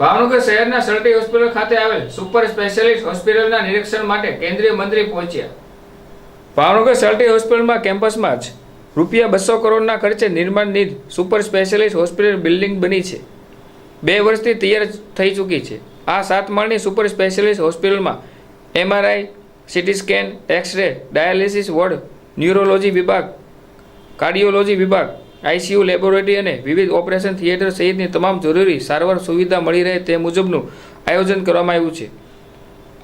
ભાવનગર શહેરના Sir T hospital ખાતે આવેલ સુપર સ્પેશિયાલિસ્ટ હોસ્પિટલના નિરીક્ષણ માટે કેન્દ્રીય મંત્રી પહોંચ્યા. ભાવનગર સરટી હોસ્પિટલમાં કેમ્પસમાં જ રૂપિયા બસો કરોડના ખર્ચે નિર્માણની સુપર સ્પેશિયાલિસ્ટ હોસ્પિટલ બિલ્ડિંગ બની છે. બે વર્ષથી તૈયાર થઈ ચૂકી છે. આ સાત માળની સુપર સ્પેશિયાલિસ્ટ હોસ્પિટલમાં MRI, CT scan, x ray, dialysis ward, neurology વિભાગ, કાર્ડિયોલોજી વિભાગ આઈસીયુ લેબોરેટરી અને વિવિધ ઓપરેશન થિયેટર સહિતની તમામ જરૂરી સારવાર સુવિધા મળી રહે તે મુજબનું આયોજન કરવામાં આવ્યું છે.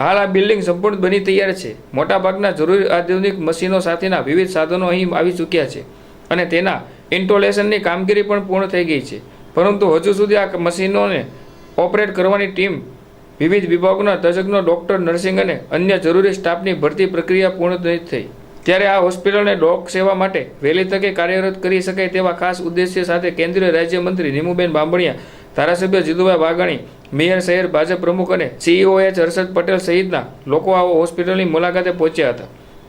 હાલ આ બિલ્ડિંગ સંપૂર્ણ બની તૈયાર છે. મોટાભાગના જરૂરી આધુનિક મશીનો સાથેના વિવિધ સાધનો અહીં આવી ચૂક્યા છે અને તેના ઇન્ટોલેશનની કામગીરી પણ પૂર્ણ થઈ ગઈ છે. પરંતુ હજુ સુધી આ મશીનોને ઓપરેટ કરવાની ટીમ, વિવિધ વિભાગોના તજજ્ઞો, ડોક્ટર, નર્સિંગ અને અન્ય જરૂરી સ્ટાફની ભરતી પ્રક્રિયા પૂર્ણ થઈ. ત્યારે આ હોસ્પિટલને ડોક સેવા માટે વહેલી તકે કાર્યરત કરી શકાય તેવા ખાસ ઉદ્દેશ્ય સાથે કેન્દ્રીય રાજ્યમંત્રી નીમુબેન બાંભણિયા ધારાસભ્ય જીતુભાઈ વાઘાણી, મેયર શહેર ભાજપ પ્રમુખ અને સીઈઓ એચ હર્ષદ પટેલ સહિતના લોકો આ હોસ્પિટલની મુલાકાતે પહોંચ્યા હતા.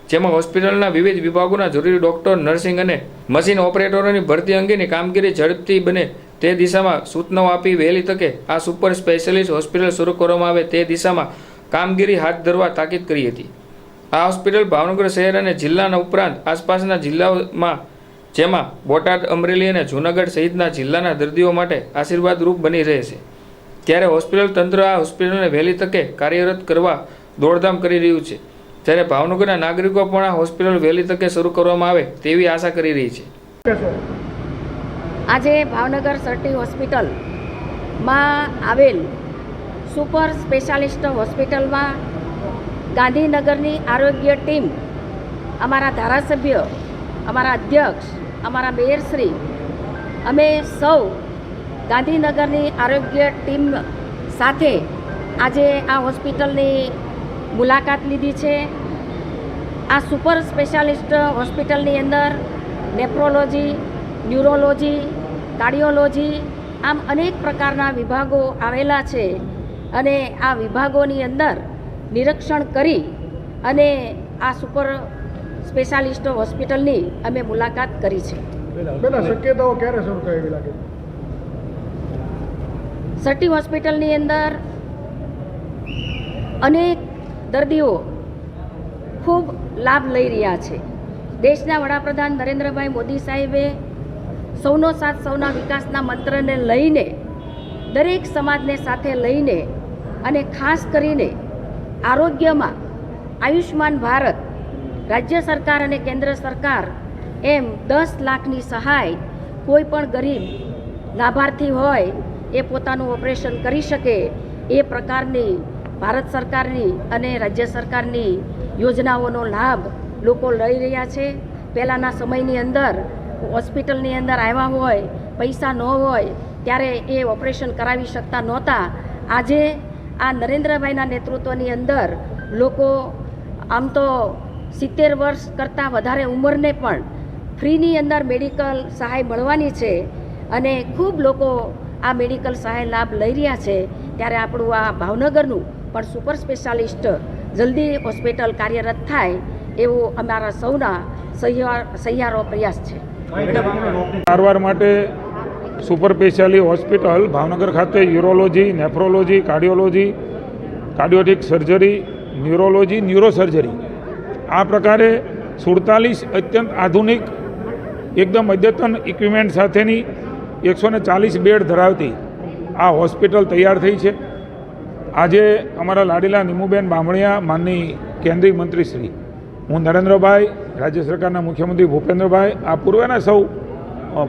જેમાં હોસ્પિટલના વિવિધ વિભાગોના જરૂરી ડોક્ટર, નર્સિંગ અને મશીન ઓપરેટરોની ભરતી અંગેની કામગીરી ઝડપથી બને તે દિશામાં સૂચનાઓ આપી વહેલી તકે આ સુપર સ્પેશિયાલિસ્ટ હોસ્પિટલ શરૂ કરવામાં આવે તે દિશામાં કામગીરી હાથ ધરવા તાકીદ કરી હતી. આ હોસ્પિટલ ભાવનગર શહેર અને જિલ્લાના ઉપરાંત આસપાસના જિલ્લાઓમાં જેમાં બોટાદ, અમરેલી અને જૂનાગઢ સહિતના જિલ્લાના દર્દીઓ માટે આશીર્વાદરૂપ બની રહેશે. ત્યારે હોસ્પિટલ તંત્ર આ હોસ્પિટલને વહેલી તકે કાર્યરત કરવા દોડધામ કરી રહ્યું છે. જ્યારે ભાવનગરના નાગરિકો પણ આ હોસ્પિટલ વહેલી તકે શરૂ કરવામાં આવે તેવી આશા કરી રહી છે. આજે ભાવનગર સર્ટી હોસ્પિટલમાં આવેલ સુપર સ્પેશિયાલિસ્ટ હોસ્પિટલમાં ગાંધીનગરની આરોગ્ય ટીમ, અમારા ધારાસભ્ય, અમારા અધ્યક્ષ, અમારા મેયરશ્રી અમે સૌ ગાંધીનગરની આરોગ્ય ટીમ સાથે આજે આ હોસ્પિટલની મુલાકાત લીધી છે. આ સુપર સ્પેશિયાલિસ્ટ હોસ્પિટલની અંદર નેફ્રોલોજી ન્યુરોલોજી, કાર્ડિયોલોજી આમ અનેક પ્રકારના વિભાગો આવેલા છે અને આ વિભાગોની અંદર નિરીક્ષણ કરી અને આ સુપર સ્પેશિયાલિસ્ટ હોસ્પિટલની અમે મુલાકાત કરી છે. શક્યતાઓ ક્યારે શરૂ થાય એવી લાગે? સટી હોસ્પિટલની અંદર અનેક દર્દીઓ ખૂબ લાભ લઈ રહ્યા છે. દેશના વડાપ્રધાન નરેન્દ્રભાઈ મોદી સાહેબે સૌનો સાથ સૌના વિકાસના મંત્રને લઈને દરેક સમાજને સાથે લઈને અને ખાસ કરીને આરોગ્યમાં આયુષ્માન ભારત, રાજ્ય સરકાર અને કેન્દ્ર સરકાર એમ દસ લાખની સહાય કોઈ પણ ગરીબ લાભાર્થી હોય એ પોતાનું ઓપરેશન કરી શકે એ પ્રકારની ભારત સરકારની અને રાજ્ય સરકારની યોજનાઓનો લાભ લોકો લઈ રહ્યા છે. પહેલાંના સમયની અંદર હોસ્પિટલની અંદર આવ્યા હોય, પૈસા ન હોય, ત્યારે એ ઓપરેશન કરાવી શકતા નહોતા. આજે આ નરેન્દ્રભાઈના નેતૃત્વની અંદર લોકો આમ તો સિત્તેર વર્ષ કરતાં વધારે ઉંમરને પણ ફ્રીની અંદર મેડિકલ સહાય મળવાની છે અને ખૂબ લોકો આ મેડિકલ સહાય લાભ લઈ રહ્યા છે ત્યારે આપણું આ ભાવનગરનું પણ સુપર સ્પેશિયાલિસ્ટ જલ્દી હોસ્પિટલ કાર્યરત થાય એવો અમારા સૌના સહિયાર પ્રયાસ છે. સારવાર માટે સુપર સ્પેશિયાલી હોસ્પિટલ, ભાવનગર ખાતે urology, nephrology, cardiology, cardiothoracic surgery, neurology, neurosurgery. આ પ્રકારે સુડતાલીસ અત્યંત આધુનિક, એકદમ અદ્યતન ઇક્વિપમેન્ટ સાથેની એકસો ને ચાલીસ બેડ ધરાવતી આ હોસ્પિટલ તૈયાર થઈ છે. આજે અમારા લાડીલા નિમુબેન બામણિયા, માનની કેન્દ્રીય મંત્રી શ્રી હું નરેન્દ્રભાઈ, રાજ્ય સરકારના મુખ્યમંત્રી ભૂપેન્દ્રભાઈ, આ પૂર્વેના સૌ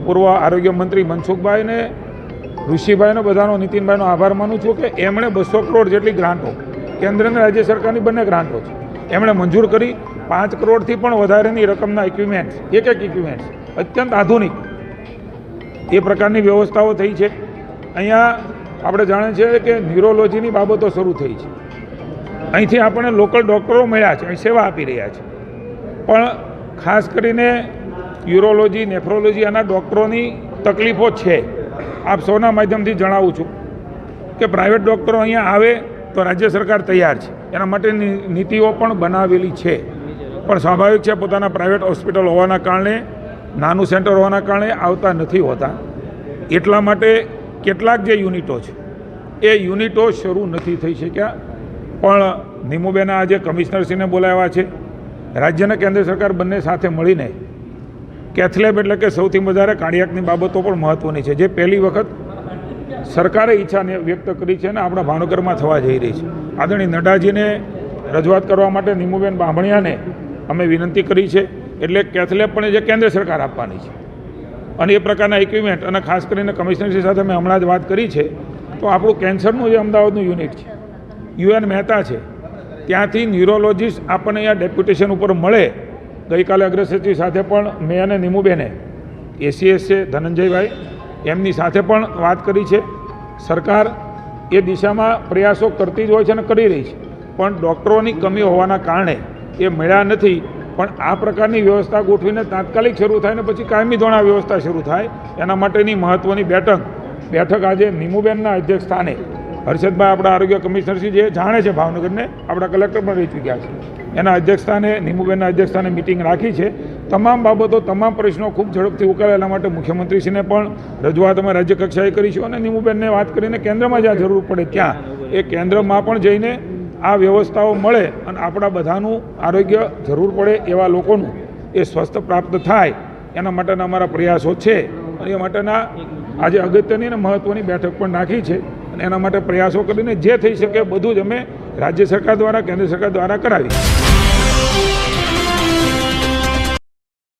પૂર્વ આરોગ્ય મંત્રી મનસુખભાઈને, ઋષિભાઈનો બધાનો, નીતિનભાઈનો આભાર માનું છું કે એમણે બસો કરોડ જેટલી ગ્રાન્ટો, કેન્દ્ર અને રાજ્ય સરકારની બંને ગ્રાન્ટો છે, એમણે મંજૂર કરી. પાંચ કરોડથી પણ વધારેની રકમના ઇક્વિપમેન્ટ્સ એક એક ઇક્વિપમેન્ટ્સ અત્યંત આધુનિક એ પ્રકારની વ્યવસ્થાઓ થઈ છે. અહીંયા આપણે જાણીએ છીએ કે ન્યુરોલોજીની બાબતો શરૂ થઈ છે. અહીંથી આપણને લોકલ ડૉક્ટરો મળ્યા છે, અહીં સેવા આપી રહ્યા છે. પણ ખાસ કરીને યુરોલોજી, નેફ્રોલોજી આના ડૉક્ટરોની તકલીફો છે. આપ સૌના માધ્યમથી જણાવું છું કે પ્રાઇવેટ ડૉક્ટરો અહીંયા આવે તો રાજ્ય સરકાર તૈયાર છે. એના માટેની નીતિઓ પણ બનાવેલી છે. પણ સ્વાભાવિક છે પોતાના પ્રાઇવેટ હોસ્પિટલ હોવાના કારણે, નાનું સેન્ટર હોવાના કારણે આવતા નથી હોતા. એટલા માટે કેટલાક જે યુનિટો છે, એ યુનિટો શરૂ નથી થઈ શક્યા. પણ નિમુબેના આજે કમિશનરશ્રીને બોલાવ્યા છે. રાજ્યના કેન્દ્ર સરકાર બંને સાથે મળીને કેથલેબ એટલે કે સૌથી વધારે કાર્ડિયાકની બાબતો પણ મહત્ત્વની છે. જે પહેલી વખત સરકારે ઈચ્છાને વ્યક્ત કરી છે અને આપણા ભાવનગરમાં થવા જઈ રહી છે. આદરણીય નડ્ડાજીને રજૂઆત કરવા માટે નિમુબેન બાંભણિયાને અમે વિનંતી કરી છે. એટલે કેથલેબ પણ જે કેન્દ્ર સરકાર આપવાની છે. અને એ પ્રકારના ઇક્વિપમેન્ટ અને ખાસ કરીને કમિશનરશ્રી સાથે મેં હમણાં જ વાત કરી છે. તો આપણું કેન્સરનું જે અમદાવાદનું યુનિટ છે યુએન મહેતા છે. ત્યાંથી ન્યુરોલોજીસ્ટ આપણને અહીંયા ડેપ્યુટેશન ઉપર મળે ગઈકાલે અગ્રસચિવ સાથે પણ મેં અને નિમુબેને, એસીએસએ ધનંજયભાઈ, એમની સાથે પણ વાત કરી છે. સરકાર એ દિશામાં પ્રયાસો કરતી જ હોય છે અને કરી રહી છે. પણ ડૉક્ટરોની કમી હોવાના કારણે એ મળ્યા નથી. પણ આ પ્રકારની વ્યવસ્થા ગોઠવીને તાત્કાલિક શરૂ થાય ને પછી કાયમી ધોરણે વ્યવસ્થા શરૂ થાય, એના માટેની મહત્ત્વની બેઠક બેઠક આજે નિમુબેનના અધ્યક્ષ સ્થાને હર્ષદભાઈ આપણા આરોગ્ય કમિશનરશ્રી જે જાણે છે ભાવનગરને, આપણા કલેક્ટર પણ રહી ચૂક્યા છે. એના અધ્યક્ષસ્થાને નિમુબેનના અધ્યક્ષ મિટિંગ રાખી છે. તમામ બાબતો, તમામ પ્રશ્નો ખૂબ ઝડપથી ઉકેલે એના માટે મુખ્યમંત્રીશ્રીને પણ રજૂઆત અમે રાજ્ય કક્ષાએ કરીશું અને નિમુબેનને વાત કરીને કેન્દ્રમાં જ્યાં જરૂર પડે ત્યાં. એ કેન્દ્રમાં પણ જઈને આ વ્યવસ્થાઓ મળે અને આપણા બધાનું આરોગ્ય જરૂર પડે એવા લોકોનું એ સ્વસ્થ પ્રાપ્ત થાય. એના માટેના અમારા પ્રયાસો છે. અને એ માટેના આજે અગત્યની અને મહત્ત્વની બેઠક પણ નાખી છે. અને એના માટે પ્રયાસો કરીને જે થઈ શકે બધું જ અમે રાજ્ય સરકાર દ્વારા, કેન્દ્ર સરકાર દ્વારા કરાવી